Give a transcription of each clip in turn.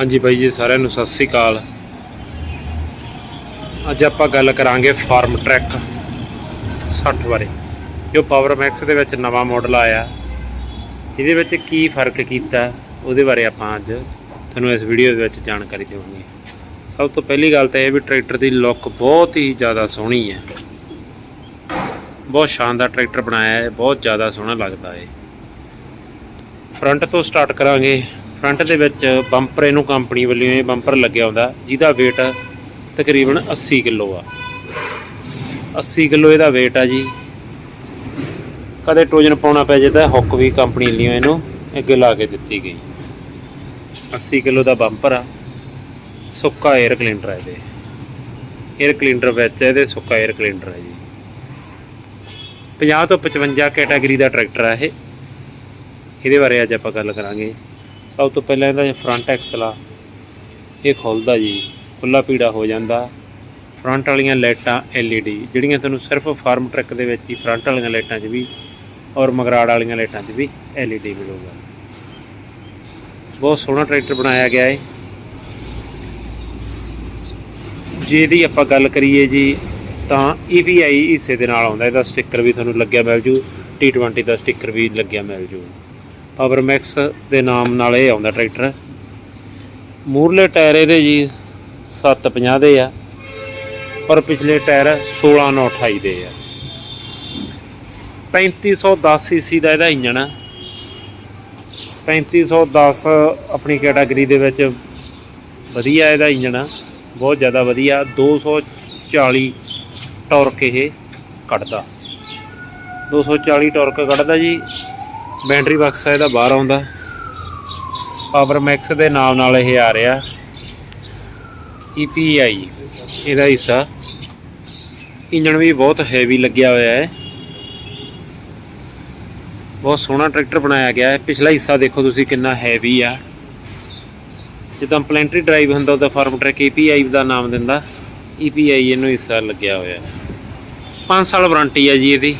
ਹਾਂਜੀ ਬਾਈ ਜੀ, ਸਾਰਿਆਂ ਨੂੰ ਸਤਿ ਸ੍ਰੀ ਅਕਾਲ। ਅੱਜ ਆਪਾਂ ਗੱਲ ਕਰਾਂਗੇ ਫਾਰਮ ਟਰੈਕ 60 ਬਾਰੇ ਜੋ ਪਾਵਰ ਮੈਕਸ ਦੇ ਵਿੱਚ ਨਵਾਂ ਮਾਡਲ ਆਇਆ। ਇਹਦੇ ਵਿੱਚ ਕੀ ਫ਼ਰਕ ਕੀਤਾ, ਉਹਦੇ ਬਾਰੇ ਆਪਾਂ ਅੱਜ ਤੁਹਾਨੂੰ ਇਸ ਵੀਡੀਓ ਦੇ ਵਿੱਚ ਜਾਣਕਾਰੀ ਦੇਵਾਂਗੇ। ਸਭ ਤੋਂ ਪਹਿਲੀ ਗੱਲ ਤਾਂ ਇਹ ਵੀ ਟਰੈਕਟਰ ਦੀ ਲੁੱਕ ਬਹੁਤ ਹੀ ਜ਼ਿਆਦਾ ਸੋਹਣੀ ਹੈ। ਬਹੁਤ ਸ਼ਾਨਦਾਰ ਟਰੈਕਟਰ ਬਣਾਇਆ ਹੈ, ਬਹੁਤ ਜ਼ਿਆਦਾ ਸੋਹਣਾ ਲੱਗਦਾ ਹੈ। ਫਰੰਟ ਤੋਂ ਸਟਾਰਟ ਕਰਾਂਗੇ। ਫਰੰਟ ਦੇ ਵਿੱਚ ਬੰਪਰ ਇਹਨੂੰ ਕੰਪਨੀ ਵੱਲੋਂ ਇਹ ਬੰਪਰ ਲੱਗਿਆ ਹੁੰਦਾ, ਜਿਹਦਾ weight ਤਕਰੀਬਨ 80 ਕਿਲੋ ਆ। 80 ਕਿਲੋ ਇਹਦਾ weight ਆ ਜੀ। ਕਦੇ ਟੋਜਨ ਪਾਉਣਾ ਪੈ ਜੇ ਤਾਂ ਹੁੱਕ ਵੀ ਕੰਪਨੀ ਲਿਓ ਇਹਨੂੰ ਅੱਗੇ ਲਾ ਕੇ ਦਿੱਤੀ ਗਈ। 80 ਕਿਲੋ ਦਾ ਬੰਪਰ ਆ। ਸੁੱਕਾ 에ਅਰ ਕਲੀਨਰ ਹੈ ਇਹਦੇ। 에ਅਰ ਕਲੀਨਰ ਵਿੱਚ ਇਹਦੇ ਸੁੱਕਾ 에ਅਰ ਕਲੀਨਰ ਹੈ ਜੀ। 50 ਤੋਂ 55 ਕੈਟਾਗਰੀ ਦਾ ਟਰੈਕਟਰ ਆ ਇਹ। ਇਹਦੇ ਬਾਰੇ ਅੱਜ ਆਪਾਂ ਗੱਲ ਕਰਾਂਗੇ। ਸਭ ਤੋਂ ਪਹਿਲਾਂ ਇਹਦਾ ਫਰੰਟ ਐਕਸਲ ਆ, ਇਹ ਖੁੱਲਦਾ ਜੀ ਖੁੱਲਾ ਪੀੜਾ ਹੋ ਜਾਂਦਾ। ਫਰੰਟ ਵਾਲੀਆਂ ਲਾਈਟਾਂ LED, ਜਿਹੜੀਆਂ ਤੁਹਾਨੂੰ ਸਿਰਫ ਫਾਰਮ ਟਰੱਕ ਦੇ ਵਿੱਚ ਹੀ ਫਰੰਟ ਵਾਲੀਆਂ ਲਾਈਟਾਂ 'ਚ ਵੀ ਔਰ ਮਗਰਾੜ ਵਾਲੀਆਂ ਲਾਈਟਾਂ 'ਚ ਵੀ LED ਮਿਲੂਗਾ। ਬਹੁਤ ਸੋਹਣਾ ਟਰੈਕਟਰ ਬਣਾਇਆ ਗਿਆ ਹੈ ਜੇ ਇਹਦੀ ਆਪਾਂ ਗੱਲ ਕਰੀਏ ਜੀ, ਤਾਂ EPI ਹਿੱਸੇ ਦੇ ਨਾਲ ਆਉਂਦਾ, ਇਹਦਾ ਸਟicker ਵੀ ਤੁਹਾਨੂੰ ਲੱਗਿਆ ਮਿਲ ਜੂ T20 ਦਾ ਸਟicker ਵੀ ਲੱਗਿਆ ਮਿਲ ਜੂ। ਪਾਵਰ ਮੈਕਸ ਦੇ ਨਾਮ ਨਾਲ ਇਹ ਆਉਂਦਾ ਟਰੈਕਟਰ। ਮੂਰਲੇ ਟਾਇਰ ਇਹਦੇ ਜੀ 750 ਦੇ ਆ, ਪਰ ਪਿਛਲੇ ਟਾਇਰ 16928 ਦੇ ਆ। 3510 ਸੀਸੀ ਦਾ ਇਹਦਾ ਇੰਜਣ ਆ। 3510 ਆਪਣੀ ਕੈਟਾਗਰੀ ਦੇ ਵਿੱਚ ਵਧੀਆ ਇਹਦਾ ਇੰਜਣ ਆ, ਬਹੁਤ ਜ਼ਿਆਦਾ ਵਧੀਆ। 240 ਟਾਰਕ ਇਹ ਕੱਢਦਾ। 240 ਟਾਰਕ ਕੱਢਦਾ ਜੀ। ਬੈਟਰੀ ਬਕਸਾ ਇਹਦਾ ਬਾਹਰ ਆਉਂਦਾ। ਪਾਵਰ ਮੈਕਸ ਦੇ ਨਾਮ ਨਾਲ ਇਹ ਆ ਰਿਹਾ। EPI ਇਹਦਾ ਹਿੱਸਾ। ਇੰਜਣ ਵੀ ਬਹੁਤ ਹੈਵੀ ਲੱਗਿਆ ਹੋਇਆ ਹੈ। ਬਹੁਤ ਸੋਹਣਾ ਟਰੈਕਟਰ ਬਣਾਇਆ ਗਿਆ ਹੈ। ਪਿਛਲਾ ਹਿੱਸਾ ਦੇਖੋ ਤੁਸੀਂ ਕਿੰਨਾ ਹੈਵੀ ਆ। ਜਿੱਦਾਂ ਪਲੈਂਟਰੀ ਡਰਾਈਵ ਹੁੰਦਾ, ਉਹਦਾ ਫਾਰਮ ਟਰੈਕ EPI ਦਾ ਨਾਮ ਦਿੰਦਾ। EPI ਇਹਨੂੰ ਹਿੱਸਾ ਲੱਗਿਆ ਹੋਇਆ ਹੈ। 5 ਸਾਲ ਵਾਰੰਟੀ ਆ ਜੀ ਇਹਦੀ।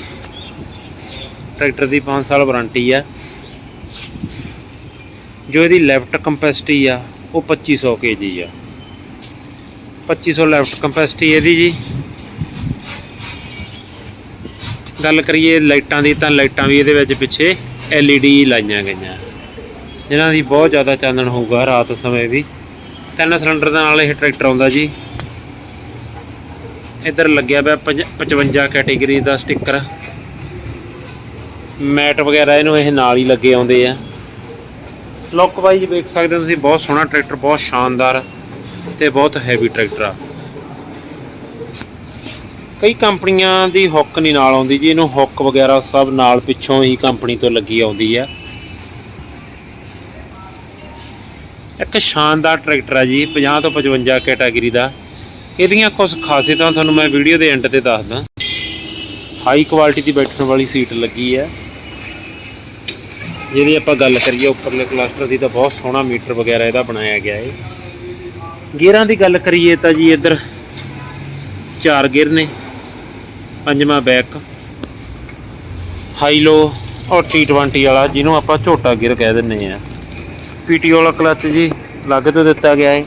ਟਰੈਕਟਰ ਦੀ 5 ਸਾਲ ਵਾਰੰਟੀ ਆ। ਜੋ ਇਹਦੀ ਲੈਫਟ ਕੰਪੈਸਿਟੀ ਆ, ਉਹ 2500 kg ਆ। 2500 ਲੈਫਟ ਕੰਪੈਸਿਟੀ ਇਹਦੀ ਜੀ। ਗੱਲ ਕਰੀਏ ਲਾਈਟਾਂ ਦੀ, ਤਾਂ ਲਾਈਟਾਂ ਵੀ ਇਹਦੇ ਵਿੱਚ ਪਿੱਛੇ LED ਲਾਈਆਂ ਗਈਆਂ। ਜਿਨ੍ਹਾਂ ਦੀ ਬਹੁਤ ਜ਼ਿਆਦਾ ਚਾਨਣ ਹੋਊਗਾ ਰਾਤ ਸਮੇਂ ਵੀ ਤਿੰਨ ਸਿਲੰਡਰ ਦੇ ਨਾਲ ਇਹ ਟਰੈਕਟਰ ਆਉਂਦਾ ਜੀ। ਇੱਧਰ ਲੱਗਿਆ ਪਿਆ ਪੰਜ- 55 ਕੈਟਾਗਰੀ ਦਾ ਸਟicker ਮੈਟ ਵਗੈਰਾ ਇਹਨੂੰ ਇਹ ਨਾਲ ਹੀ ਲੱਗੇ ਆਉਂਦੇ ਆ। ਲੁੱਕ ਵਾਈਜ਼ ਵੇਖ ਸਕਦੇ ਹੋ ਤੁਸੀਂ, ਬਹੁਤ ਸੋਹਣਾ ਟਰੈਕਟਰ, ਬਹੁਤ ਸ਼ਾਨਦਾਰ ਤੇ ਬਹੁਤ ਹੈਵੀ ਟਰੈਕਟਰ ਆ। ਕਈ ਕੰਪਨੀਆਂ ਦੀ ਹੁੱਕ ਨਹੀਂ ਨਾਲ ਆਉਂਦੀ ਜੀ, ਇਹਨੂੰ ਹੁੱਕ ਵਗੈਰਾ ਸਭ ਨਾਲ ਪਿੱਛੋਂ ਹੀ ਕੰਪਨੀ ਤੋਂ ਲੱਗੀ ਆਉਂਦੀ ਆ। ਇੱਕ ਸ਼ਾਨਦਾਰ ਟਰੈਕਟਰ ਆ ਜੀ 50 ਤੋਂ 55 ਕੈਟਾਗਰੀ ਦਾ। ਇਹਦੀਆਂ ਕੁਝ ਖਾਸੀਅਤਾਂ ਤੁਹਾਨੂੰ ਮੈਂ ਵੀਡੀਓ ਦੇ ਐਂਡ ਤੇ ਦੱਸਦਾ। ਹਾਈ ਕੁਆਲਿਟੀ ਦੀ ਬੈਠਣ ਵਾਲੀ ਸੀਟ ਲੱਗੀ ਹੈ ਜਿਹਦੀ ਆਪਾਂ ਗੱਲ ਕਰੀਏ ਉੱਪਰਲੇ ਕਲਸਟਰ ਦੀ ਤਾਂ ਬਹੁਤ ਸੋਹਣਾ ਮੀਟਰ ਵਗੈਰਾ ਇਹਦਾ ਬਣਾਇਆ ਗਿਆ ਹੈ ਗੇਅਰਾਂ ਦੀ ਗੱਲ ਕਰੀਏ ਤਾਂ ਜੀ ਇੱਧਰ ਚਾਰ ਗੇਅਰ ਨੇ, ਪੰਜਵਾਂ ਬੈਕ ਹਾਈ ਲੋ ਔਰ T20 ਵਾਲਾ, ਜਿਹਨੂੰ ਆਪਾਂ ਝੋਟਾ ਗੇਅਰ ਕਹਿ ਦਿੰਨੇ ਆ। ਪੀਟੀ ਵਾਲਾ ਕਲਚ ਜੀ ਲੱਗ ਤੋਂ ਦਿੱਤਾ ਗਿਆ ਹੈ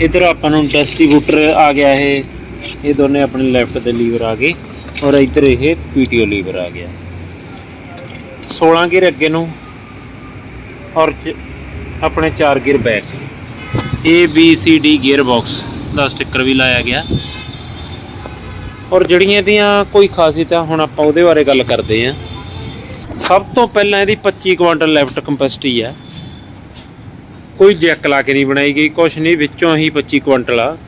ਇਧਰ ਆਪਾਂ ਨੂੰ ਡਿਸਟ੍ਰੀਬਿਊਟਰ ਆ ਗਿਆ ਹੈ ਇਹ ਦੋਨੇ ਆਪਣੇ ਲੈਫਟ ਦੇ ਲੀਵਰ ਆ ਗਏ ਔਰ ਇਧਰ ਇਹ ਪੀਟੀਓ ਲੀਵਰ ਆ ਗਿਆ। 16 ਗੇਅਰ ਅੱਗੇ ਨੂੰ ਔਰ ਚ- ਆਪਣੇ 4 gear back A, B, C, D gear box the sticker ਵੀ ਲਾਇਆ ਗਿਆ। ਔਰ ਜਿਹੜੀਆਂ ਇਹਦੀਆਂ ਕੋਈ ਖਾਸੀਅਤਾਂ, ਹੁਣ ਆਪਾਂ ਉਹਦੇ ਬਾਰੇ ਗੱਲ ਕਰਦੇ ਆਂ ਸਭ ਤੋਂ ਪਹਿਲਾਂ ਇਹਦੀ 25 ਕੁਇੰਟਲ ਲੈਫਟ ਕੰਪੈਸਿਟੀ ਆ। ਕੋਈ ਜੈਕ ਲਾ ਕੇ ਨਹੀਂ ਬਣਾਈ ਗਈ, ਕੁਛ ਨਹੀਂ, ਵਿੱਚੋਂ ਹੀ 25 ਕੁਇੰਟਲ ਆ।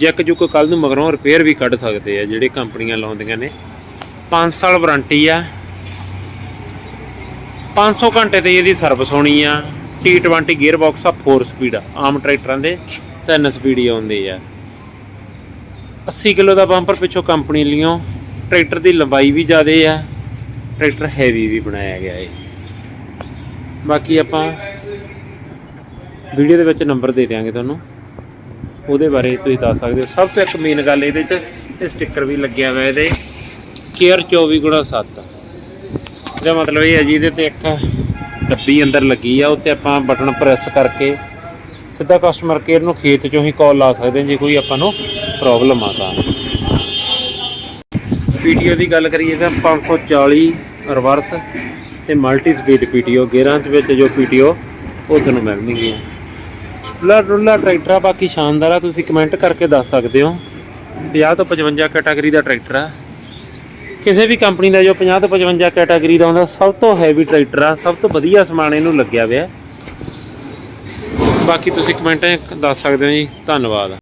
ਜੈਕ ਜੁਕ ਕੱਲ ਨੂੰ ਮਗਰੋਂ ਰਿਪੇਅਰ ਵੀ ਕੱਢ ਸਕਦੇ ਆ, ਜਿਹੜੇ ਕੰਪਨੀਆਂ ਲਾਉਂਦੀਆਂ ਨੇ। 5 ਸਾਲ ਵਾਰੰਟੀ ਆ। 500 ਘੰਟੇ ਤੇ ਇਹਦੀ ਸਰਵਿਸ ਹੋਣੀ ਆ। T20 ਗੇਅਰ ਬਾਕਸ ਆ 4 ਸਪੀਡ ਆਮ ਟਰੈਕਟਰਾਂ ਦੇ 3 ਸਪੀਡ ਹੀ ਆਉਂਦੇ ਆ। 80 ਕਿਲੋ ਦਾ ਬੰਪਰ ਪਿੱਛੋਂ ਕੰਪਨੀ ਲਿਓ ਟਰੈਕਟਰ ਦੀ ਲੰਬਾਈ ਵੀ ਜ਼ਿਆਦੇ ਆ। ਟਰੈਕਟਰ ਹੈਵੀ ਵੀ ਬਣਾਇਆ ਗਿਆ ਏ। ਬਾਕੀ ਆਪਾਂ ਵੀਡੀਓ ਦੇ ਵਿੱਚ ਨੰਬਰ ਦੇ ਦਿਆਂਗੇ ਤੁਹਾਨੂੰ। ਉਹਦੇ ਬਾਰੇ ਤੁਸੀਂ ਦੱਸ ਸਕਦੇ ਹੋ। ਸਭ ਤੋਂ ਇੱਕ ਮੇਨ ਗੱਲ ਇਹਦੇ 'ਚ, ਇਹ ਸਟicker ਵੀ ਲੱਗਿਆ ਹੋਇਆ ਇਹਦੇ। ਕੇਅਰ 24 ਗੁਣਾ 7 ਇਹਦਾ ਮਤਲਬ ਇਹ ਹੈ ਜੀ, ਇਹਦੇ ਤੇ ਇੱਕ ਡੱਬੀ ਅੰਦਰ ਲੱਗੀ ਆ ਉੱਤੇ ਆਪਾਂ ਬਟਨ ਪ੍ਰੈਸ ਕਰਕੇ ਸਿੱਧਾ ਕਸਟਮਰ ਕੇਅਰ ਨੂੰ ਖੇਤ ਚੋਂ ਹੀ ਕਾਲ ਲਾ ਸਕਦੇ ਹਾਂ, ਜੇ ਕੋਈ ਆਪਾਂ ਨੂੰ ਪ੍ਰੋਬਲਮ ਆ ਤਾਂ। ਪੀਟੀਓ ਦੀ ਗੱਲ ਕਰੀਏ ਤਾਂ 540 ਰਿਵਰਸ ਤੇ ਮਲਟੀ ਸਪੀਡ ਪੀਟੀਓ ਗੇਅਰਾਂ ਦੇ ਵਿੱਚ ਜੋ ਪੀਟੀਓ ਉਹ ਤੁਹਾਨੂੰ ਮਿਲਣਗੀਆਂ। ਰੁੱਲਾ ਰੁੱਲਾ ਟਰੈਕਟਰ ਆ, ਬਾਕੀ ਸ਼ਾਨਦਾਰ ਆ, ਤੁਸੀਂ ਕਮੈਂਟ ਕਰਕੇ ਦੱਸ ਸਕਦੇ ਹੋ। 50 ਤੋਂ 55 ਕੈਟਾਗਰੀ ਦਾ ਟਰੈਕਟਰ ਆ। ਕਿਸੇ ਵੀ ਕੰਪਨੀ ਦਾ ਜੋ 50 ਤੋਂ 55 ਕੈਟਾਗਰੀ ਦਾ ਹੁੰਦਾ, ਸਭ ਤੋਂ ਹੈਵੀ ਟਰੈਕਟਰ ਆ, ਸਭ ਤੋਂ ਵਧੀਆ ਸਮਾਨ ਇਹਨੂੰ ਲੱਗਿਆ ਹੋਇਆ। ਬਾਕੀ ਤੁਸੀਂ ਕਮੈਂਟਾਂ 'ਚ ਦੱਸ ਸਕਦੇ ਹੋ ਜੀ। ਧੰਨਵਾਦ।